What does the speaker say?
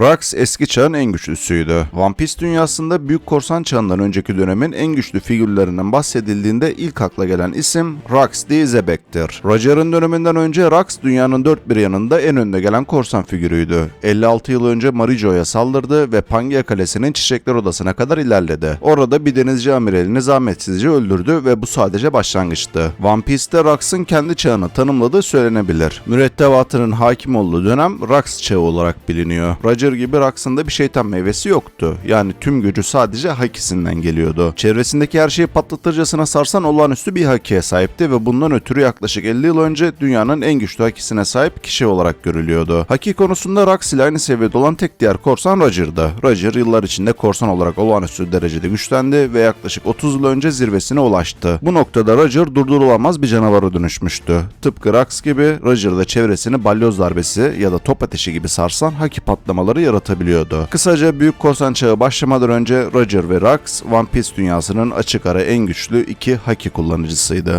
Rax eski çağın en güçlüsüydü. One Piece dünyasında Büyük Korsan çağından önceki dönemin en güçlü figürlerinden bahsedildiğinde ilk akla gelen isim Rax D. Zebek'tir. Roger'ın döneminden önce Rax dünyanın dört bir yanında en önde gelen korsan figürüydü. 56 yıl önce Marijo'ya saldırdı ve Pangaea Kalesi'nin Çiçekler Odası'na kadar ilerledi. Orada bir denizci amiralini zahmetsizce öldürdü ve bu sadece başlangıçtı. One Piece'te Rax'ın kendi çağını tanımladığı söylenebilir. Mürettebatının hakim olduğu dönem Rax çağı olarak biliniyor. Roger gibi Rax'ın da bir şeytan meyvesi yoktu. Yani tüm gücü sadece hakisinden geliyordu. Çevresindeki her şeyi patlatırcasına sarsan olağanüstü bir hakiye sahipti ve bundan ötürü yaklaşık 50 yıl önce dünyanın en güçlü hakisine sahip kişi olarak görülüyordu. Haki konusunda Rax ile aynı seviyede olan tek diğer korsan Roger'dı. Roger yıllar içinde korsan olarak olağanüstü derecede güçlendi ve yaklaşık 30 yıl önce zirvesine ulaştı. Bu noktada Roger durdurulamaz bir canavara dönüşmüştü. Tıpkı Rax gibi Roger da çevresini balyoz darbesi ya da top ateşi gibi sarsan haki patlamaları yaratabiliyordu. Kısaca Büyük Korsan Çağı başlamadan önce Roger ve Rax One Piece dünyasının açık ara en güçlü iki haki kullanıcısıydı.